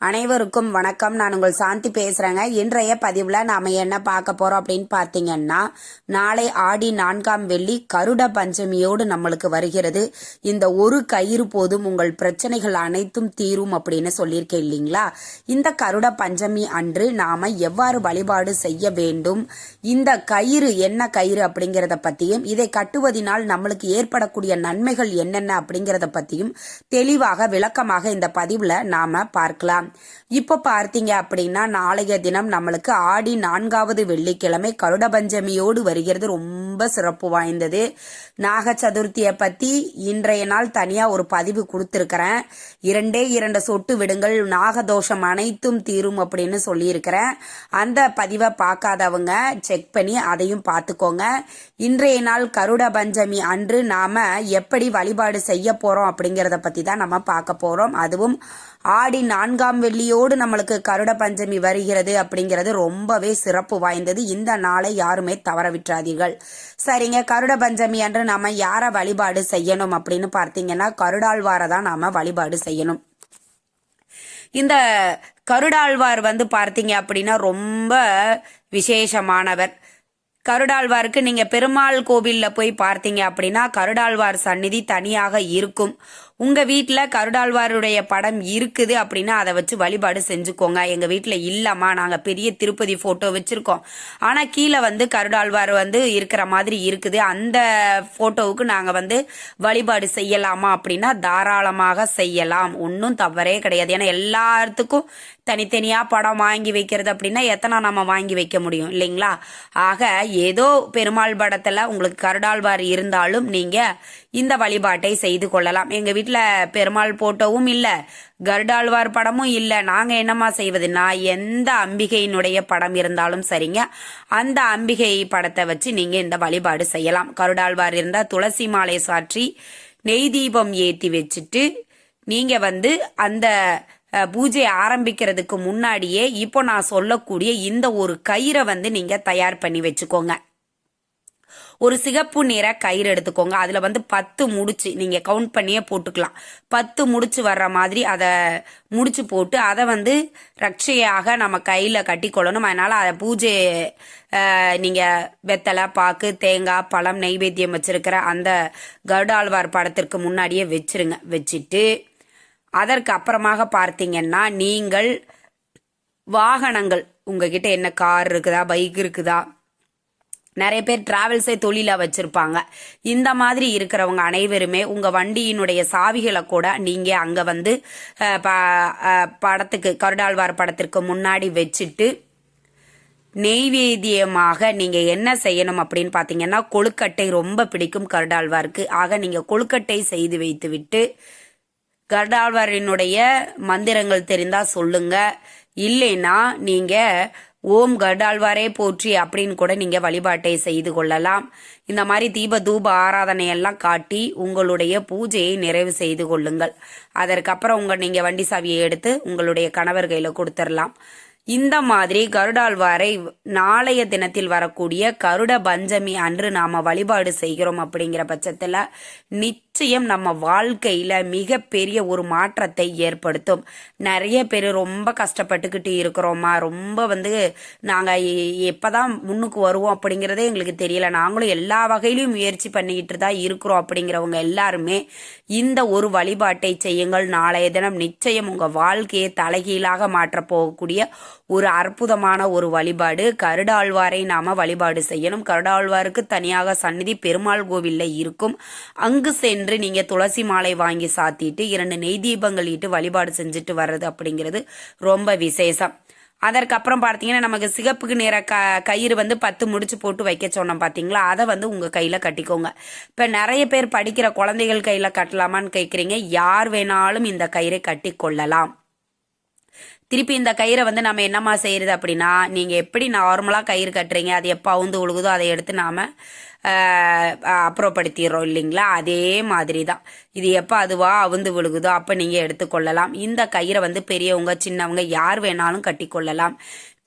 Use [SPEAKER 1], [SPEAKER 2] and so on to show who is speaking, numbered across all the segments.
[SPEAKER 1] அனைவருக்கும் வணக்கம். நான் உங்கள் சாந்தி பேசுறேங்க. இன்றைய பதிவுல நாம என்ன பார்க்க போறோம் அப்படின்னு பார்த்தீங்கன்னா நாளை ஆடி நான்காம் வெள்ளி கருட பஞ்சமியோடு நம்மளுக்கு வருகிறது. இந்த ஒரு கயிறு போதும் உங்கள் பிரச்சனைகள் அனைத்தும் தீரும் அப்படின்னு சொல்லியிருக்கேன் இல்லைங்களா? இந்த கருட பஞ்சமி அன்று நாம எவ்வாறு வழிபாடு செய்ய வேண்டும்? இந்த கயிறு என்ன கயிறு அப்படிங்கிறத பத்தியும் இதை கட்டுவதினால் நம்மளுக்கு ஏற்படக்கூடிய நன்மைகள் என்னென்ன அப்படிங்கிறத பத்தியும் தெளிவாக விளக்கமாக இந்த பதிவுல நாம பார்க்கலாம். இப்போ பார்த்தீங்க அப்படின்னா நாளைய தினம் நம்மளுக்கு ஆடி நான்காவது வெள்ளிக்கிழமை கருட பஞ்சமியோடு வருகிறது. ரொம்ப சிறப்பு வாய்ந்தது. நாக சதுர்த்தியை பத்தி இன்றைய நாள் தனியா ஒரு பதிவு கொடுத்துருக்கிறேன். இரண்டே இரண்டு சொட்டு விடுங்கள் நாகதோஷம் அனைத்தும் தீரும் அப்படின்னு சொல்லியிருக்கிறேன். அந்த பதிவை பார்க்காதவங்க செக் பண்ணி அதையும் பார்த்துக்கோங்க. இன்றைய நாள் கருட பஞ்சமி அன்று நாம எப்படி வழிபாடு செய்ய போறோம் அப்படிங்கறத பத்தி தான் நம்ம பார்க்க போறோம். அதுவும் ஆடி நான்காம் வெள்ளியோடு நம்மளுக்கு கருட பஞ்சமி வருகிறது அப்படிங்கிறது ரொம்பவே சிறப்பு வாய்ந்தது. இந்த நாளை யாருமே தவற விட்டுறாதீர்கள். சரிங்க கருட பஞ்சமி அன்று நாம யாரை வழிபாடு செய்யணும் அப்படின்னு பார்த்தீங்கன்னா கருடாழ்வாரை தான் நாம வழிபாடு செய்யணும். இந்த கருடாழ்வார் வந்து பார்த்தீங்க அப்படின்னா ரொம்ப விசேஷமானவர். கருடாழ்வாருக்கு நீங்க பெருமாள் கோவிலில் போய் பார்த்தீங்க அப்படின்னா கருடாழ்வார் சந்நிதி தனியாக இருக்கும். உங்க வீட்டில் கருடாழ்வாருடைய படம் இருக்குது அப்படின்னா அதை வச்சு வழிபாடு செஞ்சுக்கோங்க. எங்க வீட்டில் இல்லம்மா நாங்கள் பெரிய திருப்பதி போட்டோ வச்சிருக்கோம். ஆனால் கீழே வந்து கருடாழ்வார் வந்து இருக்கிற மாதிரி இருக்குது. அந்த போட்டோவுக்கு நாங்கள் வந்து வழிபாடு செய்யலாமா அப்படின்னா தாராளமாக செய்யலாம். ஒன்றும் தவறே கிடையாது. ஏன்னா எல்லாத்துக்கும் தனித்தனியா படம் வாங்கி வைக்கிறது அப்படின்னா எத்தனை நம்ம வாங்கி வைக்க முடியும் இல்லைங்களா? ஆக ஏதோ பெருமாள் படத்துல உங்களுக்கு கருடாழ்வார் இருந்தாலும் நீங்க இந்த வழிபாட்டை செய்து கொள்ளலாம். எங்க வீட்டுல பெருமாள் போட்டோவும் இல்லை கருடாழ்வார் படமும் இல்லை. நாங்கள் என்னம்மா செய்வதுன்னா எந்த அம்பிகையினுடைய படம் இருந்தாலும் சரிங்க. அந்த அம்பிகை படத்தை வச்சு நீங்கள் இந்த வழிபாடு செய்யலாம். கருடாழ்வார் இருந்தால் துளசி மாலை சாற்றி நெய் தீபம் ஏற்றி வச்சுட்டு நீங்கள் வந்து அந்த பூஜை ஆரம்பிக்கிறதுக்கு முன்னாடியே இப்போ நான் சொல்லக்கூடிய இந்த ஒரு கயிறை வந்து நீங்கள் தயார் பண்ணி வச்சுக்கோங்க. ஒரு சிகப்பு நிற கயிறு எடுத்துக்கோங்க. அதில் வந்து பத்து முடிச்சு நீங்கள் கவுண்ட் பண்ணியே போட்டுக்கலாம். பத்து முடிச்சு வர்ற மாதிரி அதை முடிச்சு போட்டு அதை வந்து ரட்சையாக நம்ம கையில் கட்டிக்கொள்ளணும். அதனால் அதை பூஜை நீங்கள் வெத்தலை பாக்கு தேங்காய் பழம் நெய்வேத்தியம் வச்சுருக்கிற அந்த கருடாழ்வார் படத்திற்கு முன்னாடியே வச்சிருங்க. வச்சுட்டு அதற்கு அப்புறமாக பார்த்தீங்கன்னா நீங்கள் வாகனங்கள். உங்ககிட்ட என்ன கார் இருக்குதா? பைக் இருக்குதா? நிறைய பேர் டிராவல்ஸே தொழிலாக வச்சுருப்பாங்க. இந்த மாதிரி இருக்கிறவங்க அனைவருமே உங்கள் வண்டியினுடைய சாவிகளை கூட நீங்கள் அங்கே வந்து ப- படத்துக்கு கருடாழ்வார் படத்திற்கு முன்னாடி வச்சுட்டு நெய்வேத்தியமாக நீங்கள் என்ன செய்யணும் அப்படின்னு பார்த்தீங்கன்னா கொழுக்கட்டை ரொம்ப பிடிக்கும் கருடாழ்வாருக்கு. ஆக நீங்கள் கொழுக்கட்டை செய்து வைத்து விட்டு கருடாழ்வாரினுடைய மந்திரங்கள் தெரிந்தால் சொல்லுங்கள் இல்லைன்னா நீங்கள் ஓம் கருடாழ்வாரே போற்றி அப்படின்னு கூட நீங்க வழிபாட்டை செய்து கொள்ளலாம். இந்த மாதிரி தீப தூப ஆராதனையெல்லாம் காட்டி உங்களுடைய பூஜையை நிறைவு செய்து கொள்ளுங்கள். அதற்கப்புறம் உங்க நீங்க வண்டி சாவியை எடுத்து உங்களுடைய கணவர் கையில கொடுத்துடலாம் இந்த மாதிரி கருடாழ்வாரை நாளைய தினத்தில் வரக்கூடிய கருட பஞ்சமி அன்று நாம வழிபாடு செய்கிறோம் அப்படிங்கிற பட்சத்துல நிச்சயம் நிச்சயம் நம்ம வாழ்க்கையில மிகப்பெரிய ஒரு மாற்றத்தை ஏற்படுத்தும். நிறைய பேர் ரொம்ப கஷ்டப்பட்டுக்கிட்டு இருக்கிறோமா? ரொம்ப வந்து நாங்க எப்போ எப்பதான் முன்னுக்கு வருவோம் அப்படிங்கறதே எங்களுக்கு தெரியல. நாங்களும் எல்லா வகையிலும் முயற்சி பண்ணிக்கிட்டு தான் இருக்கிறோம் அப்படிங்கிறவங்க எல்லாருமே. இந்த ஒரு வழிபாட்டை செய்யுங்கள். நாளைய தினம் நிச்சயம் உங்க வாழ்க்கையை தலைகீழாக மாற்ற போகக்கூடிய ஒரு அற்புதமான ஒரு வழிபாடு. கருடாழ்வாரை நாம வழிபாடு செய்யணும். கருடாழ்வாருக்கு தனியாக சந்நிதி பெருமாள் கோவில்ல இருக்கும். அங்கு சென்று நீங்க துளசி மாலை வாங்கி சாத்திட்டு இரண்டு நெய் தீபங்கள் இட்டு வழிபாடு செஞ்சுட்டு வர்றது அப்படிங்கிறது ரொம்ப விசேஷம். அதற்கப்புறம் பார்த்தீங்கன்னா நமக்கு சிகப்புக்கு நிற க கயிறு வந்து பத்து முடிச்சு போட்டு வைக்க சொன்னோம் பார்த்தீங்களா? அதை வந்து உங்கள் கையில் கட்டிக்கோங்க. இப்போ நிறைய பேர் படிக்கிற குழந்தைகள் கையில் கட்டலாமான்னு கேட்குறீங்க யார் வேணாலும் இந்த கயிறை கட்டி கொள்ளலாம். திருப்பி இந்த கயிறை வந்து நம்ம என்னம்மா செய்கிறது அப்படின்னா நீங்கள் எப்படி நார்மலாக கயிறு கட்டுறீங்க அது எப்போ அவுந்து விழுகுதோ அதை எடுத்து நாம் அப்புறப்படுத்திடுறோம் இல்லைங்களா? அதே மாதிரி தான் இது எப்போ அதுவா அவுந்து விழுகுதோ அப்போ நீங்கள் எடுத்துக்கொள்ளலாம் இந்த கயிறை வந்து பெரியவங்க சின்னவங்க யார் வேணாலும் கட்டிக்கொள்ளலாம்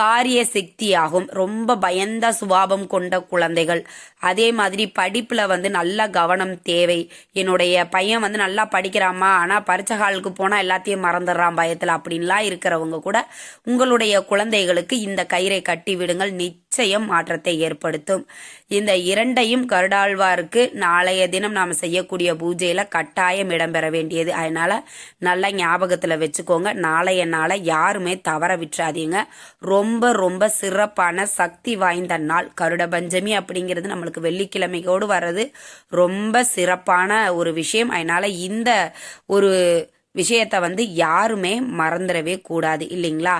[SPEAKER 1] காரிய சக்தியாகும் ரொம்ப பயந்த சுபாவம் கொண்ட குழந்தைகள். அதே மாதிரி படிப்பில் வந்து நல்ல கவனம் தேவை. என்னுடைய பையன் வந்து நல்லா படிக்கிறாமா ஆனால் பரிச்சை ஹாலுக்கு போனால் எல்லாத்தையும் மறந்துடுறான் பயத்தில் அப்படின்லாம் இருக்கிறவங்க கூட உங்களுடைய குழந்தைகளுக்கு இந்த கயிறை கட்டி விடுங்கள். நிச்சயம் மாற்றத்தை ஏற்படுத்தும். இந்த இரண்டையும் கருடாழ்வாருக்கு நாளைய தினம் நாம் செய்யக்கூடிய பூஜையில் கட்டாயம் இடம்பெற வேண்டியது. அதனால் நல்லா ஞாபகத்தில் வச்சுக்கோங்க. நாளைய நாளை யாருமே தவற விட்டுறாதீங்க. ரொம்ப ரொம்ப சிறப்பான சக்தி வாய்ந்த நாள். கருட பஞ்சமி அப்படிங்கிறது நம்மளுக்கு வெள்ளிக்கிழமையோடு வர்றது ரொம்ப சிறப்பான ஒரு விஷயம். அதனால இந்த ஒரு விஷயத்தை வந்து யாருமே மறந்துடவே கூடாது இல்லைங்களா?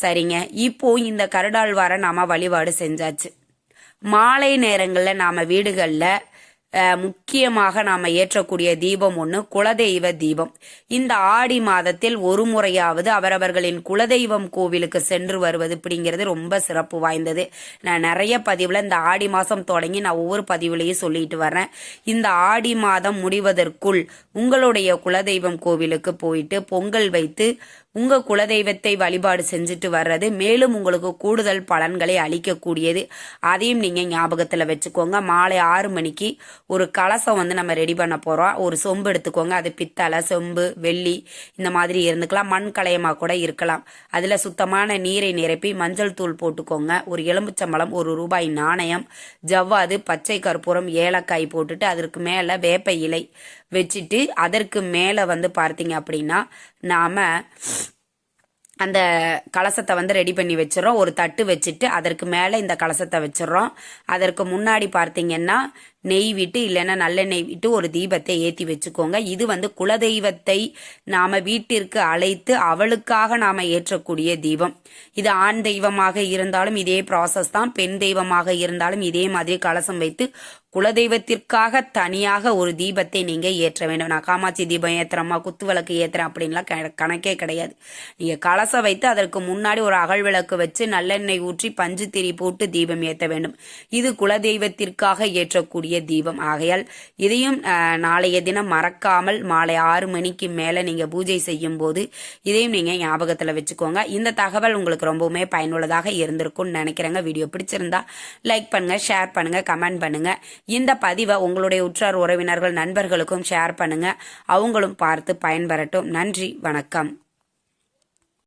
[SPEAKER 1] சரிங்க. இப்போ இந்த கருடாழ்வாரை நாம வழிபாடு செஞ்சாச்சு. மாலை நேரங்களில் நாம வீடுகளில் முக்கியமாக நாம் ஏற்றக்கூடிய தீபம் ஒன்று குலதெய்வ தீபம். இந்த ஆடி மாதத்தில் ஒரு முறையாவது அவரவர்களின் குலதெய்வம் கோவிலுக்கு சென்று வருவது அப்படிங்கிறது ரொம்ப சிறப்பு வாய்ந்தது. நான் நிறைய பதிவில் இந்த ஆடி மாதம் தொடங்கி நான் ஒவ்வொரு பதிவுலையும் சொல்லிட்டு வரேன் இந்த ஆடி மாதம் முடிவதற்குள் உங்களுடைய குலதெய்வம் கோவிலுக்கு போயிட்டு பொங்கல் வைத்து உங்க குலதெய்வத்தை வழிபாடு செஞ்சுட்டு வர்றது மேலும் உங்களுக்கு கூடுதல் பலன்களை அளிக்கக்கூடியது. அதையும் நீங்க ஞாபகத்துல வச்சுக்கோங்க. மாலை ஆறு மணிக்கு ஒரு கலசம் வந்து நம்ம ரெடி பண்ண போறோம். ஒரு சொம்பு எடுத்துக்கோங்க. அது பித்தளை சொம்பு வெள்ளி இந்த மாதிரி இருந்துக்கலாம். மண் கலையமா கூட இருக்கலாம். அதுல சுத்தமான நீரை நிரப்பி மஞ்சள் தூள் போட்டுக்கோங்க. ஒரு எலும்புச்சம்பளம் ஒரு ரூபாய் நாணயம் ஜவ்வாது பச்சை கற்பூரம் ஏலக்காய் போட்டுட்டு அதற்கு மேல வேப்ப இலை வச்சுட்டு அதற்கு மேல வந்து பார்த்தீங்க அப்படின்னா நாம அந்த கலசத்தை வந்து ரெடி பண்ணி வச்சிடறோம். ஒரு தட்டு வச்சுட்டு அதற்கு மேலே இந்த கலசத்தை வச்சிடறோம். அதற்கு முன்னாடி பார்த்தீங்கன்னா நெய் விட்டு இல்லைன்னா நல்லெண்ணெய் விட்டு ஒரு தீபத்தை ஏற்றி வச்சுக்கோங்க. இது வந்து குலதெய்வத்தை நாம் வீட்டிற்கு அழைத்து அவளுக்காக நாம் ஏற்றக்கூடிய தீபம். இது ஆண் தெய்வமாக இருந்தாலும் இதே ப்ராசஸ் தான் பெண் தெய்வமாக இருந்தாலும் இதே மாதிரி கலசம் வைத்து குலதெய்வத்திற்காக தனியாக ஒரு தீபத்தை நீங்கள் ஏற்ற வேண்டும். நான் காமாட்சி தீபம் ஏற்றுறம்மா குத்து விளக்கு ஏத்துறேன் அப்படின்லாம் கணக்கே கிடையாது. நீங்கள் கலசம் வைத்து அதற்கு முன்னாடி ஒரு அகல் விளக்கு வச்சு நல்லெண்ணெய் ஊற்றி பஞ்சு திரி போட்டு தீபம் ஏற்ற வேண்டும். இது குலதெய்வத்திற்காக ஏற்றக்கூடிய தீபம். ஆகையால் இதையும் நாளைய தினம் மறக்காமல் மாலை ஆறு மணிக்கு மேலே நீங்கள் பூஜை செய்யும் போது இதையும் நீங்கள் ஞாபகத்தில் வச்சுக்கோங்க. இந்த தகவல் உங்களுக்கு ரொம்பவுமே பயனுள்ளதாக இருந்திருக்கும்னு நினைக்கிறேங்க. வீடியோ பிடிச்சிருந்தா லைக் பண்ணுங்கள் ஷேர் பண்ணுங்கள் கமெண்ட் பண்ணுங்கள் இந்த பதிவை உங்களுடைய உற்றார் உறவினர்கள் நண்பர்களுக்கும் ஷேர் பண்ணுங்கள் அவங்களும் பார்த்து பயன்பெறட்டும். நன்றி வணக்கம்.